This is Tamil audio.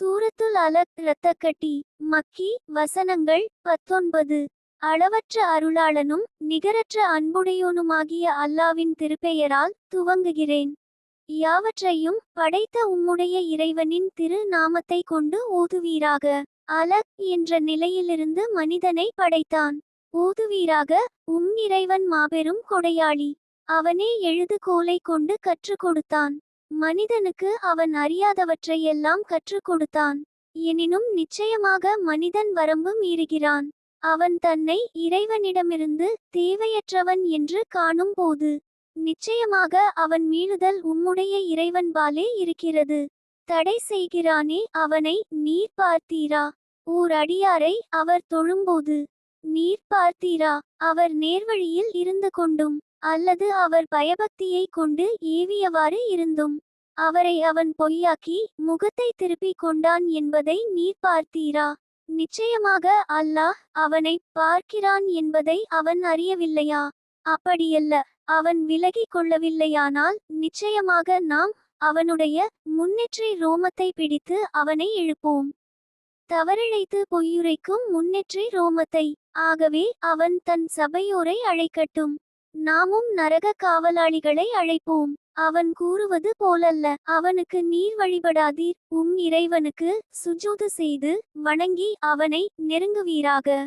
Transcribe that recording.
சூரத்துல் அலக் இரத்தக்கட்டி மக்கி வசனங்கள் பத்தொன்பது. அளவற்ற அருளாளனும் நிகரற்ற அன்புடையோனுமாகிய அல்லாவின் திருப்பெயரால் துவங்குகிறேன். யாவற்றையும் படைத்த உம்முடைய இறைவனின் திரு நாமத்தை கொண்டு ஓதுவீராக. அலக் என்ற நிலையிலிருந்து மனிதனை படைத்தான். ஓதுவீராக உம் இறைவன் மாபெரும் கொடையாளி. அவனே எழுதுகோலை கொண்டு கற்றுக் கொடுத்தான். மனிதனுக்கு அவன் அறியாதவற்றையெல்லாம் கற்றுக் கொடுத்தான். எனினும் நிச்சயமாக மனிதன் வரம்பு மீறுகிறான். அவன் தன்னை இறைவனிடமிருந்து தேவையற்றவன் என்று காணும் போது நிச்சயமாக அவன் மீளுதல் உம்முடைய இறைவன்பாலே இருக்கிறது. தடை செய்கிறானே அவனை நீர் பார்த்தீரா? ஓர் அடியாரை அவர் தொழும்போது நீர் பார்த்தீரா? அவர் நேர்வழியில் இருந்து கொண்டும் அல்லது அவர் பயபக்தியை கொண்டு ஏவியவாறு இருந்தும் அவரை அவன் பொய்யாக்கி முகத்தை திருப்பிக் கொண்டான் என்பதை நீர் பார்த்தீரா? நிச்சயமாக அல்லாஹ் அவனை பார்க்கிறான் என்பதை அவன் அறியவில்லையா? அப்படியல்ல அவன் விலகிக் கொள்ளவில்லையானால் நிச்சயமாக நாம் அவனுடைய முன்னெற்றி ரோமத்தை பிடித்து அவனை இழுப்போம் தவறிழைத்து பொய்யுரைக்கும் முன்னேற்றி ரோமத்தை. ஆகவே அவன் தன் சபையோரை அழைக்கட்டும். நாமும் நரக காவலாளிகளை அழைப்போம். அவன் கூறுவது போலல்ல. அவனுக்கு நீர் வழிபடாதீர். உம் இறைவனுக்கு சுஜூது செய்து வணங்கி அவனை நெருங்குவீராக.